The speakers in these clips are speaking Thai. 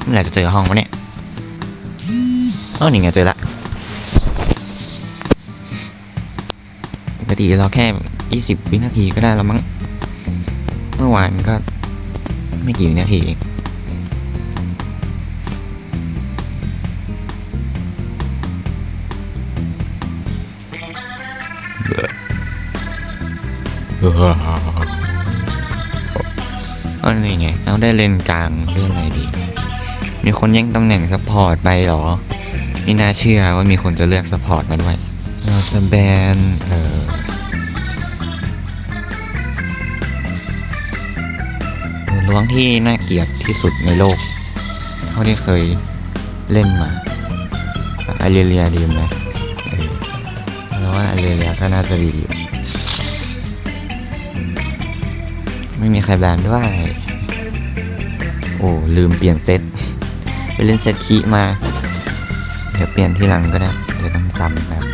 เมื่อไหร่จะเจอห้องวะเนี่ยเออนี่ไงเจอละปกติเราแค่ 20 วินาทีก็ได้แล้วมั้ง เมื่อวานก็ไม่กี่วินาทีเองก็ นี่ไงเอาได้เลนกลางเรื่องอะไรดี มีคนแย่งตำแหน่งซัพพอร์ตไปเหรอไม่น่าเชื่อว่ามีคนจะเลือกซัพพอร์ตมาด้วยเราจะแบนเออมือล้วงที่น่าเกลียดที่สุดในโลก เท่าที่เคยเล่นมาอาเรียเรียดีไหมเออแล้วว่าอาเรียเรียก็น่าจะดี ไม่มีใครแบนด้วย อ้ลืมเปลี่ยนเซตไปเล่นเซตคีมา เดี๋ยวเปลี่ยนที่หลังก็ได้ เดี๋ยวต้องจำแบบ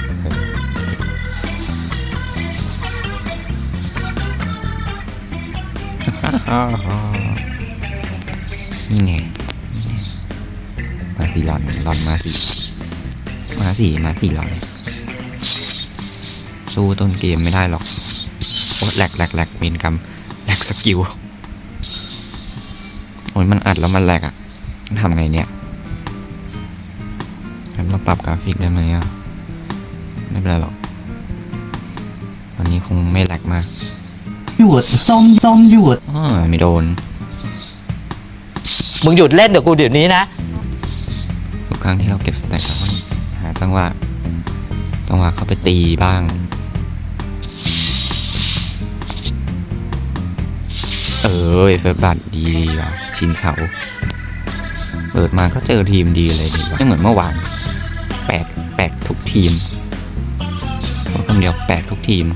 นี่ไงมาสี่หลอนหลอนมาสี่มาสี่มาสี่หลอน สู้ต้นเกมไม่ได้หรอกโอ้แหลกแหลกแหลกเมนกรรมแหลกสกิล อ้ยมันอัดแล้วมันแหลกอะทำไงเนี่ยงั้นเราปรับกราฟิกได้ไหมอะไม่เป็นไรหรอกตอนนี้คงไม่แหลกมากหยุดส้มส้มหยุดอ้อไม่โดน มึงหยุดเล่นเดี๋ยวกูเดี๋ยวนี้นะ ทุกครั้งที่เราเก็บสแต็กเราต้องหาจังหวะจังหวะเข้าไปตีบ้างเออเฟิร์สบัตดีว่ะ ชินเฉา เปิดมาก็เจอทีมดีเลยดีกว่าไม่เหมือนเมื่อวานแปลกแปลกทุกทีมพูดคำเดียวแปลกทุกทีม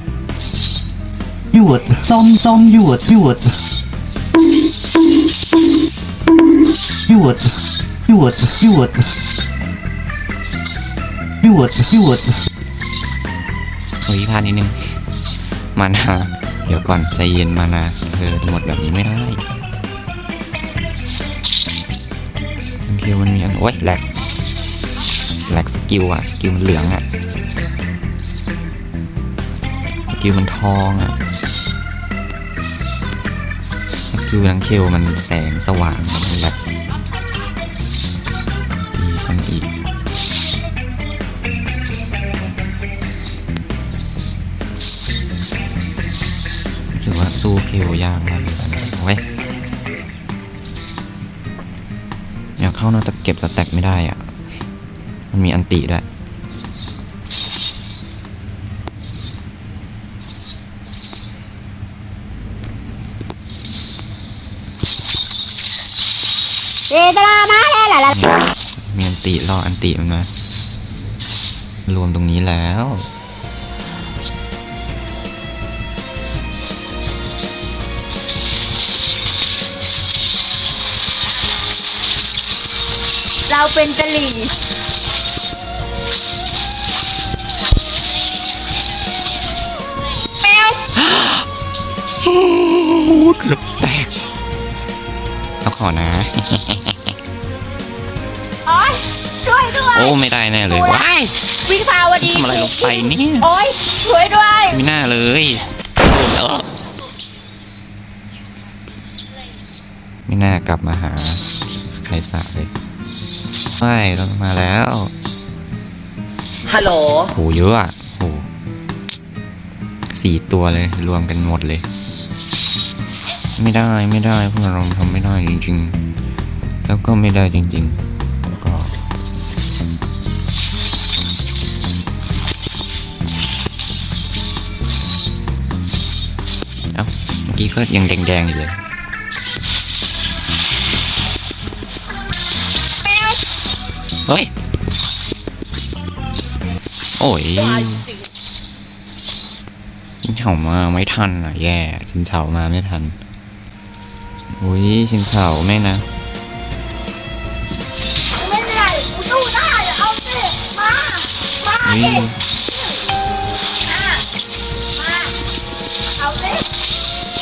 หยุดส้มส้มหยุดหยุดหยุดหยุดหยุดหยุดหยุดเฮ้ยพลาดนิดนึงมานาเดี๋ยวก่อนใจเย็นมานาเธอหมดแบบนี้ไม่ได้ บางทีมันมีอันโอ้ยแหลกแหลกสกิลอะสกิลมันเหลืองอะสกิลมันทองอะสกิลนังเคลมันแสงสว่างมันแหลกดีฉันอีกถือว่าสู้เควยากมากเลยนะเอาไว้ย เข้าน่าจะเก็บสแต็กไม่ได้อะมันมีอันติด้วยเจตนามาแล้วล่ะล่ะมีอันติรออันติมันมารวมตรงนี้แล้ว เราเป็นกะหรี่เกือบแตกเอาขอนะ โอ๊ยช่วยด้วยโอ้ไม่ได้แน่เลยว้ายวิ่งพาวดีทำอะไรลงไปเนี่ยโอ๊ยช่วยด้วย ไม่น่าเลยโดนแล้วไม่น่ากลับมาหาใครสาเลย ใช่เรามาแล้วฮัลโหลโหเยอะอะโหสี่ตัวเลยรวมกันหมดเลย ไม่ได้ไม่ได้พวกเราทำไม่ได้จริง ๆ แล้วก็ไม่ได้จริงๆแล้วก็เอ้าเมื่อกี้ก็ยังแดงๆอยู่เลย เฮ้ย โอ้ยชินเฉามาไม่ทันอะแย่ชินเฉามาไม่ทัน อุ้ยชินเฉาไม่นะไม่เป็นไรกูสู้ได้เอาสิมามาอุ้ยสิมามาเอาสิ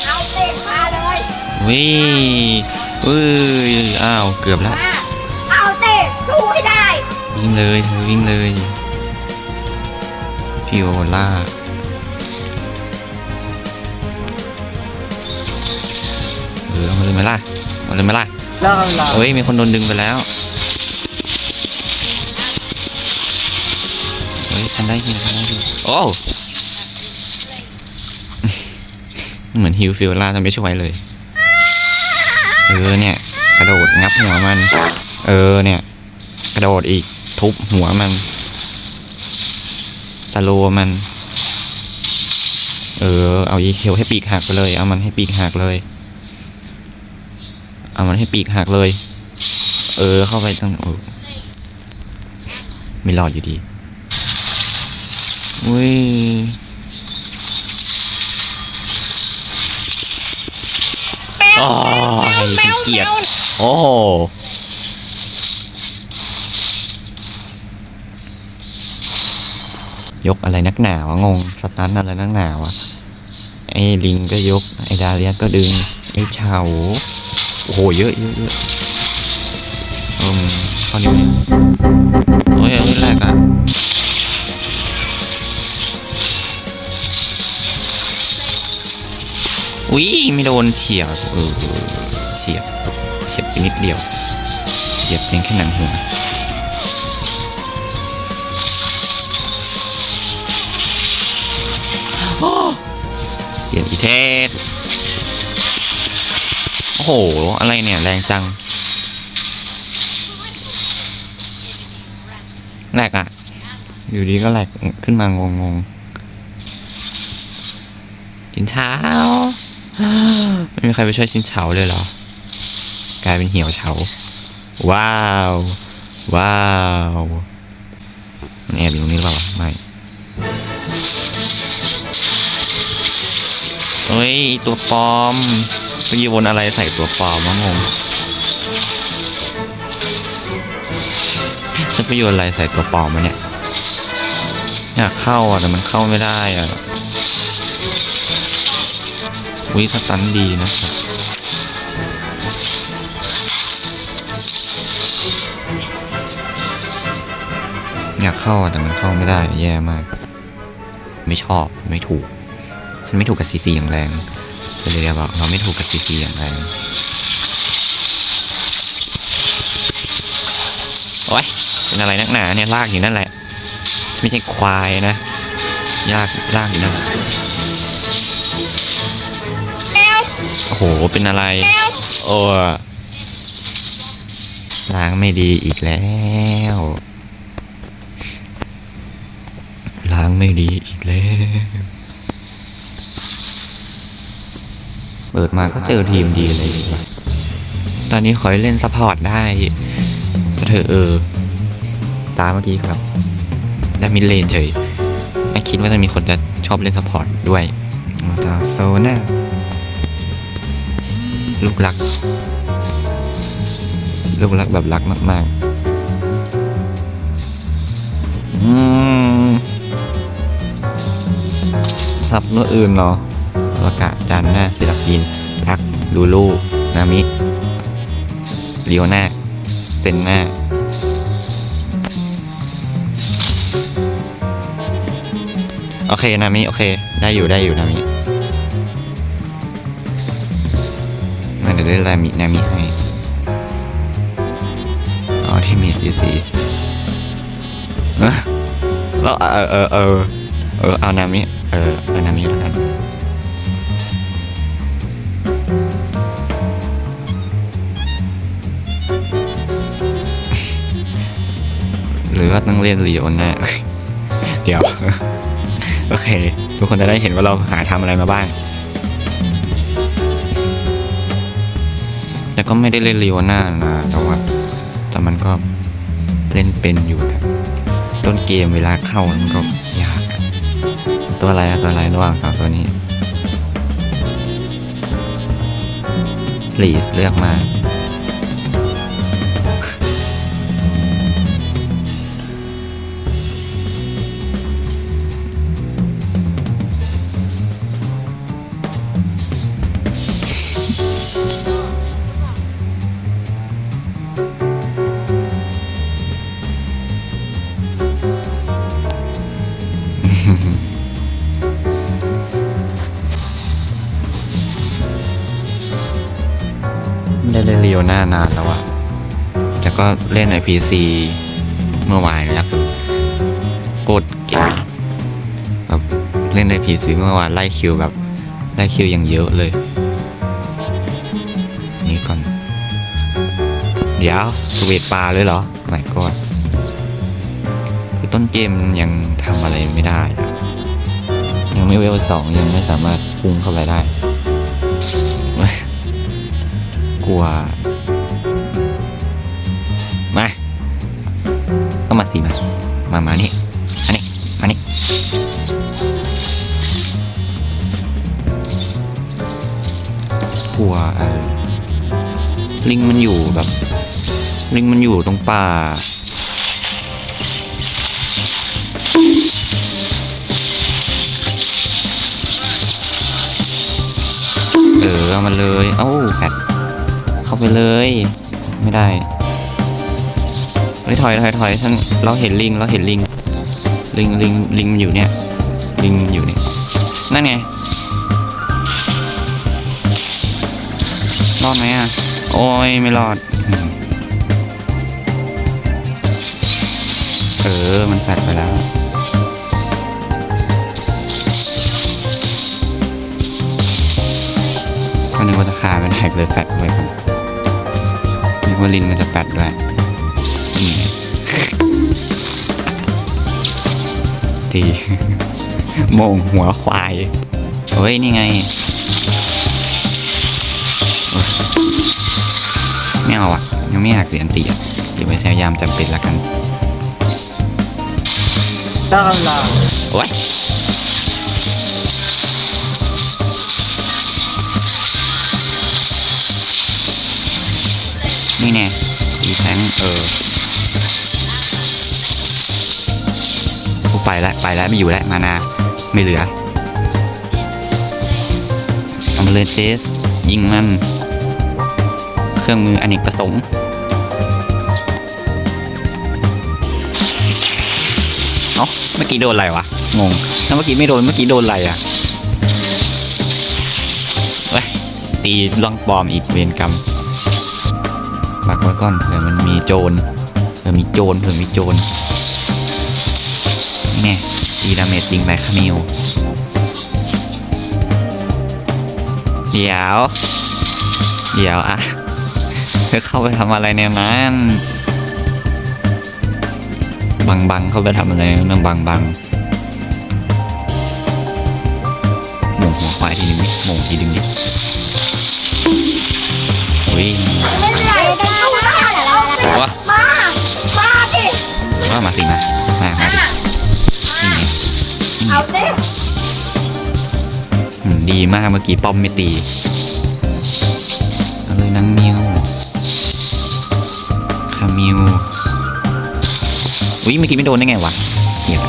เอาสิมาเลยวิเอ้ยอ้าว เกือบแล้ว วิ่งเลยเธอวิ่งเลยฟิโอล่าเออเอามาเลยไหมล่ะเอาเลยไหมล่ะแล้วเราเฮ้ยมีคนโดนดึงไปแล้วเฮ้ยทันได้ยินทันได้ยินโอ้เหมือนฮิวฟิโอล่าทำไม่ช่วยเลยเออเนี่ยกระโดดงับหัวมัน เออเนี่ย กระโดดอีก ทุบหัวมันสโลว์มัน เออ เอาอีเคลให้ปีกหักไปเลย เอามันให้ปีกหักเลย เอามันให้ปีกหักเลย เออ เข้าไปตรงโอ้ไม่รอดอยู่ดีอุ้ยโอ้ยฉันเกลียดโอ้โห ยกอะไรนักหนาวะงงสตันอะไรนักหนาวะไอ้ลิงก็ยก ไอ้ดาเลียก็ดึง ไอ้เฉาโอ้โหเยอะเยอะเยอะอืมข้อนี้โอ้ยอันนี้แรกอะอุ้ยไม่โดนเฉียบเออเฉียบเฉียบไปนิดเดียว เฉียบเพียงแค่หนังหัว เทสโอ้โห อะไรเนี่ย แรงจัง แหลกอะ อยู่ดีก็แหลกขึ้นมางงงๆกินเช้า ไม่มีใครไปช่วยชินเฉาเลยเหรอ กลายเป็นเหี่ยวเฉา ว้าว ว้าว มันแอบอยู่ตรงนี้หรือเปล่าไม่ เฮ้ย ตัวปลอมไปโยนอะไรใส่ตัวปลอมวะงงฉันไปโยนอะไรใส่ตัวปลอมมาเนี่ย อยากเข้าอะแต่มันเข้าไม่ได้อะวิสตันดีนะครับอยากเข้าแต่มันเข้าไม่ได้แย่มาก ไม่ชอบไม่ถูก ฉันไม่ถูกกับซีซีอย่างแรงเลยเรียกบอกเราไม่ถูกกับซีซีอย่างแรงโอ้ยเป็นอะไรนักหนาเนี่ยลากอยู่นั่นแหละ ไม่ใช่ควายนะยากลากอยู่นั่นโอ้โหเป็นอะไร โอ้ล้างไม่ดีอีกแล้วล้างไม่ดีอีกแล้ว เปิดมาก็เจอทีมดีเลย ตอนนี้ขอเล่นซัพพอร์ตได้ก็เธอเออ ตาเมื่อกี้ครับได้มิดเลนเฉยไม่คิดว่าจะมีคนจะชอบเล่นซัพพอร์ตด้วยต่อโซน่าลูกรัก ลูกรักแบบรักมากๆ อืมซับเนื้ออื่นเหรอ วากะจานนาศิลปินรักลูลูนามิเลียวนาเซนนาโอเค นามิ โอเค ได้อยู่ได้อยู่ นามิมันจะได้นามิ นามิให้อ๋อ ที่มีสีสีนะแล้วเออเออเออเออเอา นามิ เออ เอา นามิแล้วกัน รือว่าต้องเล่นลีโอน่าเดี๋ยว โอเค ทุกคนจะได้เห็นว่าเราหาทำอะไรมาบ้าง แต่ก็ไม่ได้เล่นลีโอน่านะแต่ว่าแต่มันก็เล่นเป็นอยู่นะต้นเกมเวลาเข้ามันก็ยาก ตัวอะไรตัวอะไรระหว่างสองตัวนี้พลีสเลือกมา รียวหน้าแล้วก็เล่นใน PC เมื่อวานแล้วโคตรเก่งแบบเล่นใน PC เมื่อวานไล่คิวแบบไล่คิวอย่างเยอะเลย นี่ก่อน เดี๋ยวสวีทปลาเลยเหรอไม่ก็คือต้นเกมยังทำอะไรไม่ได้ ยังไม่เวลสองยังไม่สามารถพุ่งเข้าไปได้ กลัว ก็มาสิมามามานี่อันนี้มานี่กลัวลิงมันอยู่แบบ ลิงมันอยู่ตรงป่าเออเอามาเลย เอ้าแฟดเข้าไปเลย ไม่ได้ ฮ้ยถอยถอยถอยท่านเราเห็นลิงเราเห็นลิงลิงลิงลิงมันอยู่เนี่ยลิงอยู่เนี่ยนั่นไงรอดไหมอะโอ้ยไม่รอด เออ มันแฟดไปแล้วก็นึกว่าจะคาไม่ได้เลยแฟดไว้ก่อนนึกว่าลินมันจะแฟดด้วย นี่ไงทีโมงหัวควายเฮ้ย นี่ไงโอ๊ยไม่เอาอะ ยังไม่อยากเสียอันตีอะเดี๋ยวไปใช้ยามจำเป็นละกันล่างล่างโอ้ยนี่แน่อีแทงเออ ไปแล้วไปแล้วไม่อยู่แล้วมานาไม่เหลืออามาเลยเจส ยิงมัน เครื่องมืออเนกประสงค์เอ้าเมื่อกี้โดนอะไรวะ งงแล้วเมื่อกี้ไม่โดนเมื่อกี้โดนอะไรอะเว้ยตีล่องปลอมอีกเวรกรรมบักไว้ก่อนเผื่อมันมีโจรเผื่อมีโจรเผื่อมีโจร แน่ตีดาเมจยิงไปคามิวเดี๋ยว เดี๋ยวอะเธอเข้าไปทำอะไรในนั้น บังบังเข้าไปทำอะไรนั่นบังบังหม่งหัวควายทีนึงดิหม่งทีนึงดิอุ้ยไม่เป็นไรกูสู้ได้อะเอาสิวะมามาดิว่ามาสิมามา ดีมากเมื่อกี้ป้อมไม่ตีเอาเลยนางมิวคามิวอุ้ยเมื่อกี้ไม่โดนได้ไงวะเหี้ย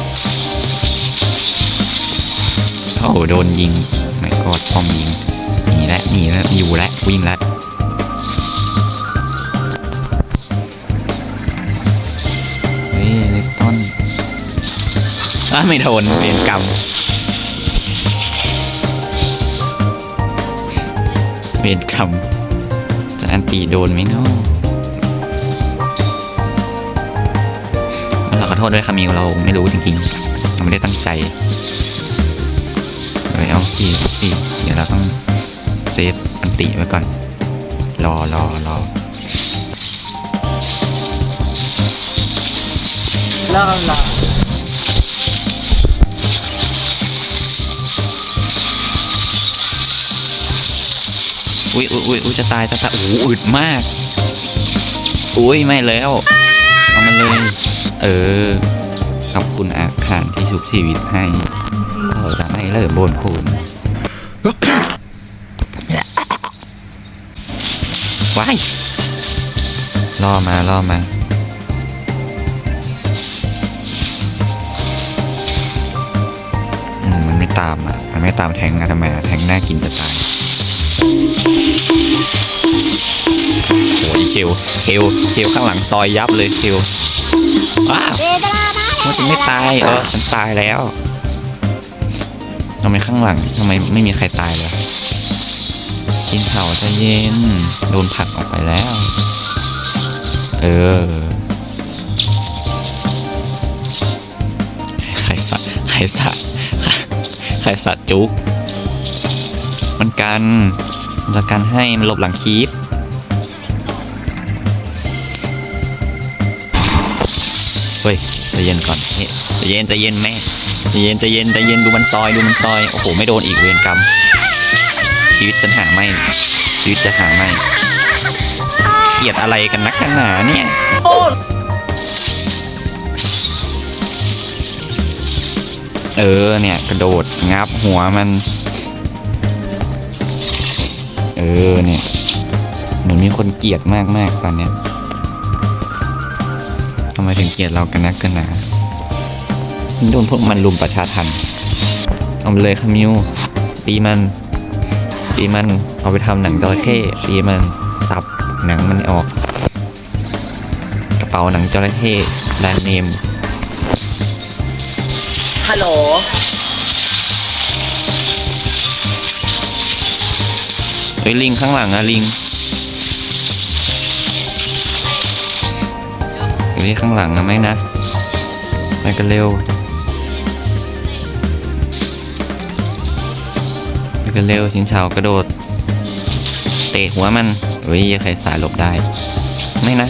โอ้โหโดนยิงไม่กอดป้อมยิงหนีแล้วหนีแล้วอยู่แล้ววิ่งแล้วเฮ้ยเล็กต้นอ้าไม่โดนเรียนกรรม เวรกรรมจะอันตีโดนไหมเนาะเราขอโทษด้วยคามิวเราไม่รู้จริงๆ เราไม่ได้ตั้งใจเดี๋ยวเอาสิเอาสิเดี๋ยวเราต้องเซฟอันติไว้ก่อน รอรอรอล่างล่างอุ้ อุ้ยอุ้ยอุ๊ยจะตายจะตายโอ้โหอึดมากอุ้ยไม่แล้วเอามาเลย เออขอบคุณอาคารที่ชุบชีวิตให้เออจะให้เลิกบนคุณว้ายล่อมาล่อมาอืมมันไม่ตามอะ มันไม่ตามแทงอะทำไมแทงน่ากินจะตาย โอ้ยเคลเคลเคลข้างหลังซอยยับเลยเคลว้าวเดดารานะว่าฉันไม่ตายเออฉันตายแล้วทำไมข้างหลังทำไมไม่มีใครตายเลยชินเฉาใจเย็นโดนผลักออกไปแล้ว เออใครสัตว์ใครสัตว์ใครสัตว์จุกมัน กันจะกันให้มันหลบหลังคีปเฮ้ยใจเย็นก่อนเฮ้ยใจเย็นใจเย็นแม่ใจเย็นใจเย็นใจเย็นดูมันซอยดูมันซอยโอ้โหไม่โดนอีกเวรกรรมชีวิตจะหาไม่ชีวิตจะหาไม่เกลียดอะไรกันนักกันหนาเนี่ยเออเนี่ยกระโดดงับหัวมัน ออเนี่ยเหมือนมีคนเกลียดมากมากตอนเนี้ยทำไมถึงเกลียดเรากันนักกันหนาโดนพวกมันลุมประชาทันเอาเลยคามิวตีมัน ตีมันเอาไปทำหนังจระเข้ตีมันสับหนังมันออก กระเป๋าหนังจระเข้แบรนด์เนมฮัลโหล เฮ้ยลิงข้างหลังอะลิงเฮ้ยข้างหลังอะไหมนะไปกันเร็วไปกันเร็วชิงเฉากระโดด เตะหัวมันเฮ้ยใครสายหลบได้ ไม่นะ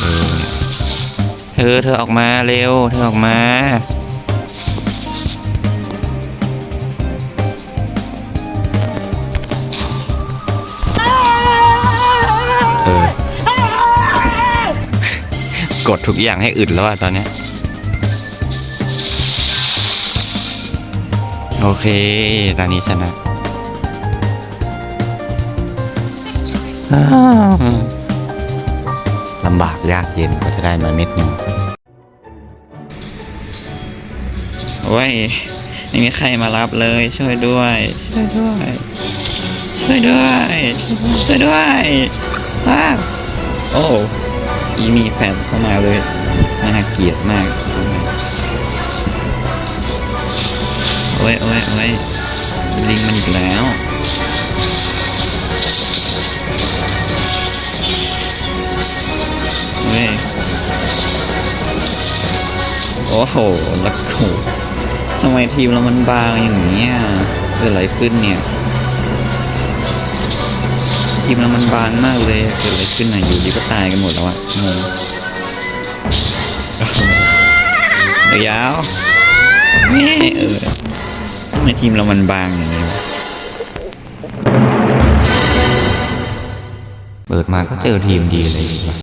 เออเธอเธอออกมาเร็ว เธอออกมา กดทุกอย่างให้อึดแล้วอะตอนเนี้ยโอเค ตอนนี้ชนะอ้าวลำบากยากเย็นกว่าจะได้มาเม็ดหนึ่งโอ้ยไม่มีใครมารับเลย ช่วยด้วย ช่วยด้วย ช่วยด้วย ช่วยด้วยอ้าวโอ้ อีมีแฟนเข้ามาเลยน่าเกลียดมากโอ้ยโอ้ยโอ้ยลิงมันอีกแล้วเฮ้ยโอ้โหล้วโหทำไมทีมเรามันบางอย่างเนี้ยเกิดอะไรขึ้นเนี่ย ทีมเรามันบางมากเลยเกิดอะไรขึ้นน่ะอยู่ดีก็ตายกันหมดแล้วอะงงโอ้โหเดี๋ยวยาวแม่เออทำไมทีมเรามันบางอย่างนี้วะเปิดมาก็เจอทีมดีเลย